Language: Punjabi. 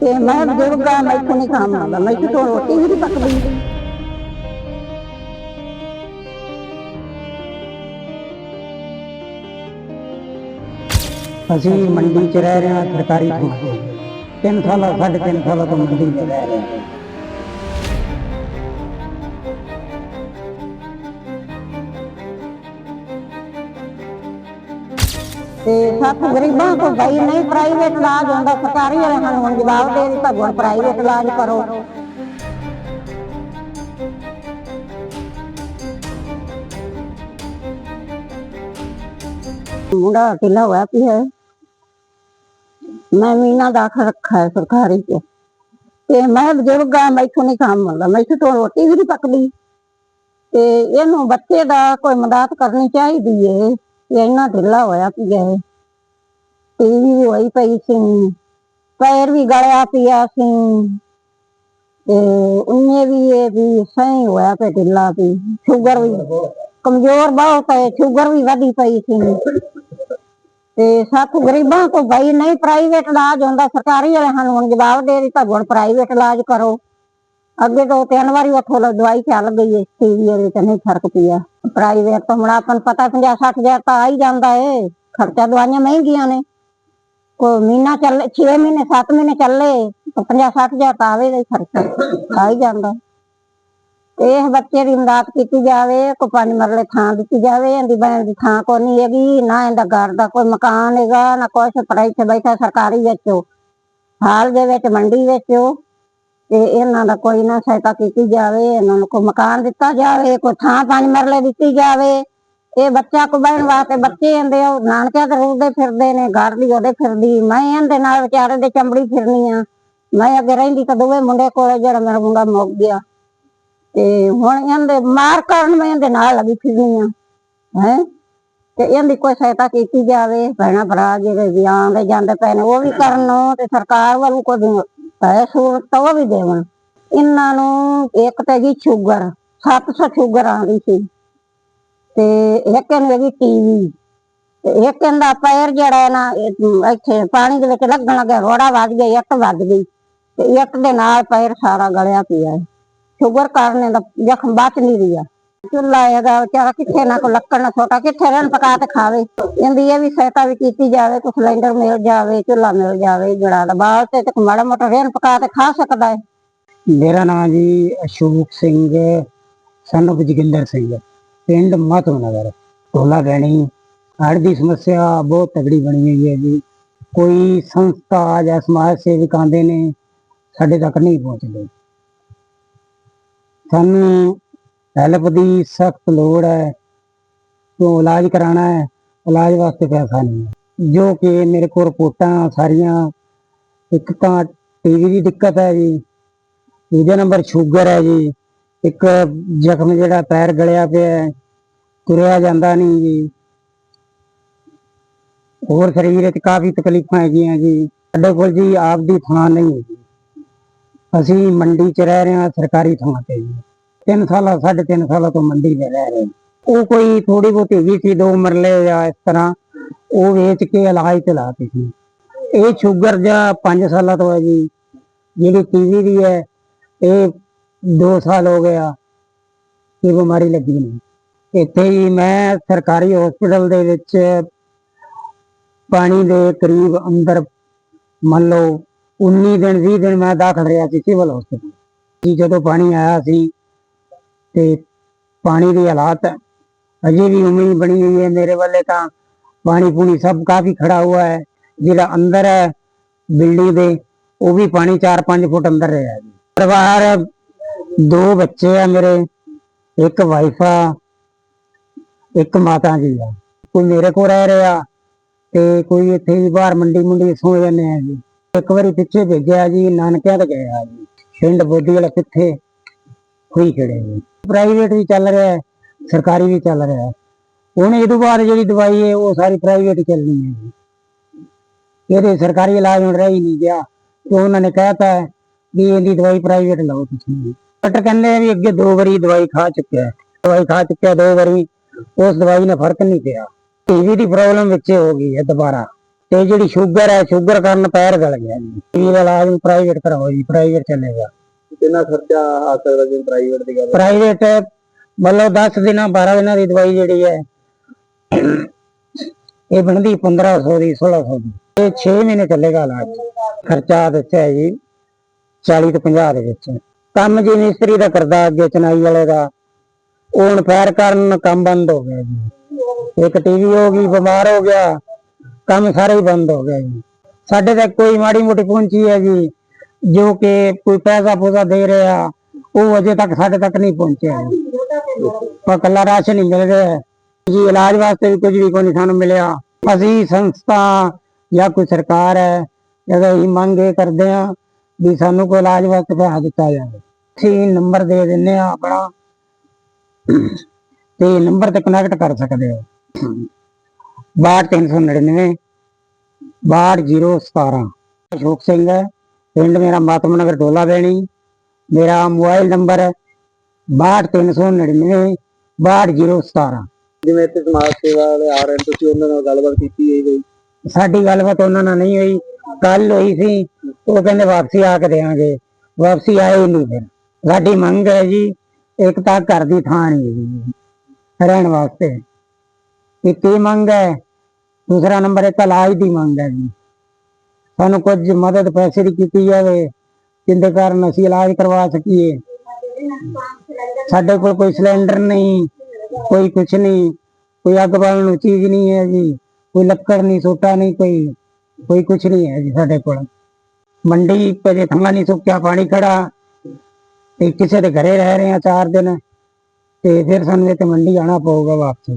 ਤੇ ਮੈਂ ਬਜ਼ੁਰਗਾ ਮੈਥੋਂ ਨਹੀਂ ਕੰਮ ਆਉਂਦਾ ਮੈਥੋਂ ਤੋਂ ਰੋਟੀ ਵੀ ਨਹੀਂ ਪੱਕਦੀ ਅਸੀਂ ਮੰਡੀ 'ਚ ਰਹਿ ਰਹੇ ਹਾਂ, ਸਰਕਾਰੀ ਥਾਂ ਤੇ। ਤਿੰਨ ਸਾਲਾਂ, ਸਾਢੇ ਤਿੰਨ ਸਾਲਾਂ ਤੋਂ ਮੰਡੀ 'ਚ ਰਹਿ ਰਹੇ ਹਾਂ। ਤੇ ਸੱਤ ਗਰੀਬਾਂ ਕੋ ਭਾਈ ਨਹੀਂ ਪ੍ਰਾਈਵੇਟ ਇਲਾਜ ਹੁੰਦਾ, ਸਰਕਾਰੀ ਵਾਲੇ ਸਾਨੂੰ ਹੁਣ ਜਵਾਬ ਦੇ ਦਿੱਤਾ ਹੁਣ ਪ੍ਰਾਈਵੇਟ ਇਲਾਜ ਕਰੋ। ਮੁੰਡਾ ਢਿੱਲਾ ਹੋਇਆ ਪਿਆ ਹੈ। ਮੈਂ ਮੀਨਾ ਦਾਖਲ ਰੱਖਾ ਹੈ ਸਰਕਾਰੀ ਚ ਤੇ ਮੈਂ ਬਜ਼ੁਰਗ ਆ ਮੈਥੋਂ ਨਹੀਂ ਕੰਮ ਹੁੰਦਾ ਮੈਥੋਂ ਤੋਂ ਰੋਟੀ ਵੀ ਨਹੀਂ ਪੱਕਦੀ। ਤੇ ਇਹਨੂੰ ਬੱਚੇ ਦਾ ਕੋਈ ਮਦਦ ਕਰਨੀ ਚਾਹੀਦੀ ਏ। ਇੰਨਾ ਢਿੱਲਾ ਹੋਇਆ ਪਿਆ ਹੈ? ਟੀਵੀ ਵੀ ਹੋਈ ਪਈ ਸੀ। ਪੈਰ ਵੀ ਗਲਿਆ ਪਿਆ ਸੀ। ਤੇ ਉਹਨੇ ਵੀ ਇਹ ਵੀ ਸਹੀ ਹੋਇਆ ਪਿਆ ਢਿੱਲਾ ਵੀ। ਸ਼ੂਗਰ ਵੀ ਕਮਜ਼ੋਰ ਬਹੁਤ ਹੈ, ਸ਼ੂਗਰ ਵੀ ਵਧੀ ਪਈ ਸੀ। ਤੇ ਸੱਤ ਗਰੀਬਾਂ ਕੋ ਭਾਈ ਨਹੀਂ ਪ੍ਰਾਈਵੇਟ ਇਲਾਜ ਹੁੰਦਾ, ਸਰਕਾਰੀ ਵਾਲੇ ਸਾਨੂੰ ਹੁਣ ਜਵਾਬ ਦੇ ਦਿੱਤਾ ਹੁਣ ਪ੍ਰਾਈਵੇਟ ਇਲਾਜ ਕਰੋ। ਅੱਗੇ ਤੋਂ ਤਿੰਨ ਵਾਰੀ ਉੱਥੋਂ ਦਵਾਈ ਚੱਲ ਗਈ ਹੈ ਟੀਵੀ ਦੇ ਤੇ ਨਹੀਂ ਫ਼ਰਕ ਪਿਆ। ਪ੍ਰਾਈਵੇਟ ਤੋਂ ਹੁਣ ਆਪਾਂ ਨੂੰ ਪਤਾ 50 60 ਹਜ਼ਾਰ ਤਾਂ ਆ ਹੀ ਜਾਂਦਾ ਏ। ਖਰਚਾ ਦਵਾਈਆਂ ਮਹਿੰਗੀਆਂ ਨੇ। ਕੋ ਮਹੀਨਾ ਚੱਲੇ 6 ਮਹੀਨੇ 7 ਮਹੀਨੇ ਚੱਲੇ, ਤਾਂ 50 60 ਤਾਂ ਆਵੇਗਾ ਹੀ ਖਰਚਾ। ਆ ਹੀ ਜਾਂਦਾ। ਇਹ ਬੱਚੇ ਦੀ ਇਮਦਾਦ ਕੀਤੀ ਜਾਵੇ ਕੋ ਪੰਜ ਮਰਲੇ ਥਾਂ ਦਿੱਤੀ ਜਾਵੇ, ਇਹਦੀ ਬੈਣ ਦੀ ਥਾਂ ਕੋਈ ਨਹੀਂ ਹੈਗੀ, ਨਾ ਇਹਦਾ ਘਰ ਦਾ ਕੋਈ ਮਕਾਨ ਹੈਗਾ, ਨਾ ਕੁਛ ਪਰ ਇੱਥੇ ਬੈਠਾ ਸਰਕਾਰੀ ਵਿੱਚ। ਹਾਲ ਦੇ ਵਿੱਚ ਮੰਡੀ ਵਿੱਚ ਤੇ ਇਹਨਾਂ ਦਾ ਕੋਈ ਨਾ ਸਹਾਇਤਾ ਕੀਤੀ ਜਾਵੇ, ਇਹਨਾਂ ਨੂੰ ਕੋਈ ਮਕਾਨ ਦਿੱਤਾ ਜਾਵੇ, ਕੋਈ ਥਾਂ ਪੰਜ ਮਰਲੇ ਦਿੱਤੀ ਜਾਵੇ। ਇਹ ਬੱਚਾ ਕੋ ਬਹਿਣ ਵਾਸਤੇ ਬੱਚੇ ਆਂਦੇ ਆ ਨਾਨਕਿਆਂ ਤੇ ਰੁਲਦੇ ਫਿਰਦੇ ਨੇ, ਘਰ ਉਹਦੇ ਫਿਰਦੀ, ਮੈਂ ਇਹਦੇ ਨਾਲ ਵਿਚਾਰੇ ਦੇ ਚੰਬੜੀ ਫਿਰਨੀ ਆ। ਮੈਂ ਅੱਗੇ ਰਹਿੰਦੀ ਤਾਂ ਦੋਵੇਂ ਮੁੰਡੇ ਕੋਲੇ ਜਿਹੜਾ ਮੇਰਾ ਮੁੰਡਾ ਮੁੱਕ ਗਿਆ। ਤੇ ਹੁਣ ਇਹਦੇ ਮਾਰ ਕਰਨ ਮੈਂ ਇਹਦੇ ਨਾਲ ਲੱਗੀ ਫਿਰਨੀ ਆ, ਹੈ? ਤੇ ਇਹਦੀ ਕੋਈ ਸਹਾਇਤਾ ਕੀਤੀ ਜਾਵੇ, ਭੈਣਾਂ ਭਰਾ ਜਿਹੜੇ ਵਿਆਹ ਦੇ ਜਾਂਦੇ ਪਏ ਨੇ, ਉਹ ਵੀ ਕਰਨ ਤੇ ਸਰਕਾਰ ਵੱਲੋਂ ਕੋਈ ਪੈਸੇ ਸਹੂਲਤ ਉਹ ਵੀ ਦੇਵਣ। ਇਹਨਾਂ ਨੂੰ ਇੱਕ ਤਾਂ ਜੀ ਸ਼ੂਗਰ 700 ਸ਼ੂਗਰ ਆਉਂਦੀ ਸੀ। ਤੇ ਇੱਕ ਇਹਨੂੰ ਹੈਗੀ ਟੀਵੀ। ਤੇ ਇੱਕ ਇਹਦਾ ਪੈਰ ਜਿਹੜਾ ਨਾ ਇੱਥੇ ਪਾਣੀ ਦੇ ਵਿੱਚ ਲੱਗਣ ਲੱਗਿਆ, ਰੋੜਾ ਵੱਜ ਗਿਆ ਇੱਟ ਵੱਜ ਗਈ। ਤੇ ਇੱਟ ਦੇ ਨਾਲ ਪੈਰ ਸਾਰਾ ਗਲਿਆ ਪਿਆ ਸ਼ੂਗਰ ਕਾਰਨ ਇਹਦਾ ਜ਼ਖਮ ਬਚ ਨਹੀਂ ਰਿਹਾ। ਚੁੱਲਾ ਹੈਗਾ ਵਿਚਾਰਾ ਕਿੱਥੇ ਨਾ ਕੋ ਲੱਕੜ ਨਾ ਛੋਟਾ, ਕਿੱਥੇ ਰਹਿਣ ਪਕਾ ਤੇ ਖਾਵੇ। ਇਹਦੀ ਇਹ ਵੀ ਸਹਾਇਤਾ ਵੀ ਕੀਤੀ ਜਾਵੇ, ਕੋਈ ਸਿਲੰਡਰ ਮਿਲ ਜਾਵੇ ਚੁੱਲਾ ਮਿਲ ਜਾਵੇ ਜਿਹੜਾ ਦਾ ਬਾਲ ਤੇ ਤੇ ਮਾੜਾ ਮੋਟਾ ਰਹਿਣ ਪਕਾ ਤੇ ਖਾ ਸਕਦਾ ਹੈ। ਮੇਰਾ ਨਾਮ ਜੀ ਅਸ਼ੋਕ ਸਿੰਘ, son of ਜੋਗਿੰਦਰ ਸਿੰਘ ਪਿੰਡ ਮਾਧੋ ਨਗਰ, ਟੋਲਾ ਗੈਣੀ ਹੜ ਦੀ ਸਮੱਸਿਆ ਬਹੁਤ ਤਗੜੀ ਬਣੀ ਹੋਈ ਹੈ ਜੀ। ਕੋਈ ਸੰਸਥਾ ਜਾਂ ਸਮਾਜ ਸੇਵਕ ਆਉਂਦੇ ਨੇ, ਸਾਡੇ ਤੱਕ ਨਹੀਂ ਪਹੁੰਚਦੇ। ਸਾਨੂੰ ਹੈਲਪ ਦੀ ਸਖਤ ਲੋੜ ਹੈ, ਤੋਂ ਇਲਾਜ ਕਰਾਉਣਾ ਹੈ, ਇਲਾਜ ਵਾਸਤੇ ਪੈਸਾ ਨਹੀਂ ਹੈ। ਜੋ ਕਿ ਮੇਰੇ ਕੋਲ ਰਿਪੋਰਟਾਂ ਸਾਰੀਆਂ, ਇੱਕ ਤਾਂ ਟੀਵੀ ਦੀ ਦਿੱਕਤ ਹੈ ਜੀ ਦੂਜਾ ਨੰਬਰ ਸ਼ੂਗਰ ਹੈ ਜੀ, ਇੱਕ ਜ਼ਖਮ ਜਿਹੜਾ ਪੈਰ ਗਲਿਆ ਪਿਆ ਹੈ, ਤੁਰਿਆ ਜਾਂਦਾ ਨਹੀਂ ਜੀ। ਹੋਰ ਸਰੀਰ ਵਿੱਚ ਕਾਫੀ ਤਕਲੀਫਾਂ ਹੈਗੀਆਂ ਜੀ। ਸਾਡੇ ਕੋਲ ਜੀ ਆਪ ਦੀ ਥਾਂ ਨਹੀਂ ਹੈ ਅਸੀਂ ਮੰਡੀ 'ਚ ਰਹਿ ਰਹੇ ਹਾਂ, ਸਰਕਾਰੀ ਥਾਂ ਤੇ ਜੀ। ਤਿੰਨ ਸਾਲਾਂ, ਸਾਢੇ ਤਿੰਨ ਸਾਲਾਂ ਤੋਂ ਮੰਡੀ ਦੇ ਰਹਿ ਰਹੇ ਉਹ ਕੋਈ ਥੋੜੀ ਬਹੁਤੀ ਹੈਗੀ ਸੀ, ਦੋ ਮਰਲੇ ਜਾਂ ਇਸ ਤਰ੍ਹਾਂ, ਉਹ ਵੇਚ ਕੇ ਇਲਾਜ ਤੇ ਲਾਤੀ ਸੀ। ਇਹ ਸ਼ੂਗਰ ਜਾਂ 5 ਸਾਲਾਂ ਤੋਂ ਹੈ ਜੀ, ਜਿਹੜੀ ਟੀਵੀ ਦੀ ਹੈ, ਇਹ 2 ਸਾਲ ਹੋ ਗਿਆ, ਇਹ ਬਿਮਾਰੀ ਲੱਗੀ ਨਹੀਂ। ਇੱਥੇ ਹੀ ਮੈਂ ਸਰਕਾਰੀ ਹਸਪੀਟਲ ਦੇ ਵਿੱਚ ਪਾਣੀ ਦੇ ਕਰੀਬ ਅੰਦਰ, ਮੰਨ ਲਓ 19 ਦਿਨ 20 ਦਿਨ ਮੈਂ ਦਾਖਲ ਰਿਹਾ ਸੀ ਸਿਵਲ ਹਸਪੀਟਲ ਜੀ ਜਦੋਂ ਪਾਣੀ ਆਇਆ ਸੀ ਤੇ ਪਾਣੀ ਦੀ ਹਾਲਾਤ ਅਜੇ ਵੀ ਉਮੀ ਹੀ ਬਣੀ ਹੋਈ ਹੈ। ਮੇਰੇ ਵੱਲੇ ਤਾਂ ਪਾਣੀ ਪੂਣੀ ਸਭ ਕਾਫੀ ਖੜਾ है ਜਿਹੜਾ ਅੰਦਰ ਹੈ ਬਿਲਡਿੰਗ ਦੇ, ਉਹ ਵੀ ਪਾਣੀ 4-5 ਫੁੱਟ ਅੰਦਰ ਰਿਹਾ ਜੀ ਪਰਿਵਾਰ ਦੋ ਬੱਚੇ ਆ ਮੇਰੇ, ਇੱਕ ਵਾਈਫ ਆ, ਇੱਕ ਮਾਤਾ ਜੀ ਆ। ਕੋਈ ਮੇਰੇ ਕੋਲ ਰਹਿ ਰਿਹਾ ਤੇ ਕੋਈ ਇੱਥੇ ਹੀ ਬਾਹਰ ਮੰਡੀ ਮੁੰਡੀ ਸੌ ਜਾਂਦੇ ਆ ਜੀ। ਇੱਕ ਵਾਰੀ ਪਿੱਛੇ ਭੇਜਿਆ ਜੀ, ਨਾਨਕਿਆਂ ਤੇ ਗਿਆ ਜੀ। ਪਿੰਡ ਬੋਦੀ ਵਾਲਾ ਕਿੱਥੇ ਹੋਈ ਖੜੇ ਜੀ ਪ੍ਰਾਈਵੇਟ ਵੀ ਚੱਲ ਰਿਹਾ ਹੈ, ਸਰਕਾਰੀ ਵੀ ਚੱਲ ਰਿਹਾ ਹੈ। ਹੁਣ ਇਹ ਤੋਂ ਬਾਅਦ ਜਿਹੜੀ ਦਵਾਈ ਹੈ, ਉਹ ਸਾਰੀ ਪ੍ਰਾਈਵੇਟ ਚੱਲਣੀ ਹੈ ਜੀ। ਇਹਦੇ ਸਰਕਾਰੀ ਇਲਾਜ ਹੁਣ ਰਹਿ ਨਹੀਂ ਗਿਆ। ਤੇ ਉਹਨਾਂ ਨੇ ਕਹਿਤਾ ਵੀ ਇਹਦੀ ਦਵਾਈ ਪ੍ਰਾਈਵੇਟ ਲਓ ਤੁਸੀਂ ਡਾਕਟਰ ਕਹਿੰਦੇ ਵੀ ਅੱਗੇ ਦੋ ਵਾਰੀ ਦਵਾਈ ਖਾ ਚੁੱਕਿਆ ਹੈ। ਦਵਾਈ ਖਾ ਚੁੱਕਿਆ ਦੋ ਵਾਰੀ, ਉਸ ਦਵਾਈ ਨਾਲ ਫ਼ਰਕ ਨਹੀਂ ਪਿਆ। ਟੀਵੀ ਦੀ ਪ੍ਰੋਬਲਮ ਵਿੱਚ ਹੋ ਗਈ ਹੈ ਦੁਬਾਰਾ। ਤੇ ਜਿਹੜੀ ਸ਼ੂਗਰ ਹੈ ਸ਼ੂਗਰ ਕਾਰਨ ਪੈਰ ਗਲ ਗਿਆ ਜੀ। ਇਹ ਇਲਾਜ ਪ੍ਰਾਈਵੇਟ ਕਰਾਓ ਜੀ ਪ੍ਰਾਈਵੇਟ ਚੱਲੇਗਾ। ਕਿੰਨਾ ਖਰਚਾ ਆ ਸਕਦਾ ਜੇ ਪ੍ਰਾਈਵੇਟ ਦੀ ਗੱਲ ਪ੍ਰਾਈਵੇਟ ਮਤਲਬ 10 ਦਿਨਾਂ 12 ਦਿਨਾਂ ਦੀ ਦਵਾਈ ਜਿਹੜੀ ਹੈ, ਇਹ ਬਣਦੀ 1500 ਦੀ 1600 ਦੀ। ਇਹ 6 ਮਹੀਨੇ ਚੱਲੇਗਾ ਇਲਾਜ। ਖਰਚਾ ਦੱਸਿਆ ਜੀ 40 ਤੋਂ 50 ਦੇ ਵਿੱਚ। ਕੰਮ ਜੀ ਮਿਸਤਰੀ ਦਾ ਕਰਦਾ, ਅੱਗੇ ਚਨਾਈ ਵਾਲੇ ਦਾ। ਉਹ ਹੁਣ ਪੈਰ ਕਾਰਨ ਕੰਮ ਬੰਦ ਹੋ ਗਿਆ ਜੀ। ਇੱਕ ਟੀਵੀ ਹੋ ਗਈ, ਬਿਮਾਰ ਹੋ ਗਿਆ। ਕੰਮ ਸਾਰੇ ਹੀ ਬੰਦ ਹੋ ਗਿਆ ਜੀ। ਸਾਡੇ ਤੱਕ ਕੋਈ ਮਾੜੀ ਮੋਟੀ ਪਹੁੰਚੀ ਹੈ ਜੀ। ਜੋ ਕਿ ਕੋਈ ਪੈਸਾ ਪੂਸਾ ਦੇ ਰਿਹਾ, ਉਹ ਅਜੇ ਤੱਕ ਸਾਡੇ ਤੱਕ ਨਹੀਂ ਪਹੁੰਚਿਆ। ਪਰ ਕੱਲਾ ਰਾਸ਼ਨ ਹੀ ਮਿਲ ਰਿਹਾ ਜੀ, ਇਲਾਜ ਵਾਸਤੇ ਵੀ ਕੁਝ ਵੀ ਕੋਈ ਸਾਨੂੰ ਮਿਲਿਆ। ਅਸੀਂ ਸੰਸਥਾ ਜਾਂ ਕੋਈ ਸਰਕਾਰ ਹੈ, ਜਦੋਂ ਅਸੀਂ ਮੰਗ ਕਰਦੇ ਆ ਵੀ ਸਾਨੂੰ ਕੋਈ ਇਲਾਜ ਵਾਸਤੇ ਪੈਸਾ ਦਿੱਤਾ ਜਾਵੇ। ਅਸੀਂ ਨੰਬਰ ਦੇ ਦਿੰਨੇ ਆ ਆਪਣਾ। ਤੇ ਨੰਬਰ ਤੇ ਕਨੈਕਟ ਕਰ ਸਕਦੇ ਹੋ। 62399 62017 ਅਸ਼ੋਕ ਸਿੰਘ ਹੈ। ਪਿੰਡ ਮੇਰਾ ਮਾਤਮ ਨਗਰ ਡੋਲਾ ਦੇਣੀ ਮੇਰਾ ਮੋਬਾਈਲ ਨੰਬਰ 62399 62017 ਜਿਵੇਂ ਇੱਥੇ ਸਮਾਜ ਸੇਵਾ ਵਾਲੇ ਆ ਰਹੇ ਤੁਸੀਂ ਉਹਨਾਂ ਨਾਲ ਗੱਲਬਾਤ ਕੀਤੀ ਹੈ ਕੋਈ? ਸਾਡੀ ਗੱਲਬਾਤ ਉਹਨਾਂ ਨਾਲ ਨਹੀਂ ਹੋਈ। ਕੱਲ ਹੋਈ ਸੀ ਉਹ ਕਹਿੰਦੇ ਵਾਪਸੀ ਆ ਕੇ ਦੇਾਂਗੇ ਵਾਪਸੀ ਆਏ ਨਹੀਂ ਫਿਰ। ਸਾਡੀ ਮੰਗ ਹੈ ਜੀ ਇੱਕ ਤਾਂ ਘਰ ਦੀ ਥਾਂ ਨਹੀਂ ਰਹਿਣ ਵਾਸਤੇ। ਇੱਕ ਇਹ ਮੰਗ ਹੈ ਦੂਸਰਾ ਨੰਬਰ ਇੱਕ ਇਲਾਜ ਦੀ ਮੰਗ ਹੈ ਜੀ। ਸਾਨੂੰ ਕੁਝ ਮਦਦ ਪੈਸੇ ਦੀ ਕੀਤੀ ਜਾਵੇ, ਜਿੰਦੇ ਕਾਰਨ ਅਸੀਂ ਇਲਾਜ ਕਰਵਾ ਸਕੀਏ। ਸਾਡੇ ਕੋਲ ਕੋਈ ਸਿਲੰਡਰ ਨਹੀਂ, ਕੋਈ ਕੁਛ ਨਹੀਂ, ਕੋਈ ਅੱਗ ਬਾਲਣ ਨੂੰ ਚੀਜ਼ ਨਹੀਂ ਹੈ ਜੀ ਕੋਈ ਲੱਕੜ ਨਹੀਂ, ਸੋਟਾ ਨਹੀਂ, ਕੋਈ ਕੋਈ ਕੁਛ ਨਹੀਂ ਹੈ ਜੀ ਸਾਡੇ ਕੋਲ। ਮੰਡੀ ਪਜੇ ਥੰਗਾ ਨਹੀਂ ਸੁੱਕਿਆ, ਪਾਣੀ ਖੜਾ, ਤੇ ਕਿਸੇ ਦੇ ਘਰੇ ਰਹਿ ਰਹੇ ਆ ਚਾਰ ਦਿਨ, ਤੇ ਫਿਰ ਸਾਨੂੰ ਇੱਥੇ ਮੰਡੀ ਆਣਾ ਪਊਗਾ ਵਾਪਸ।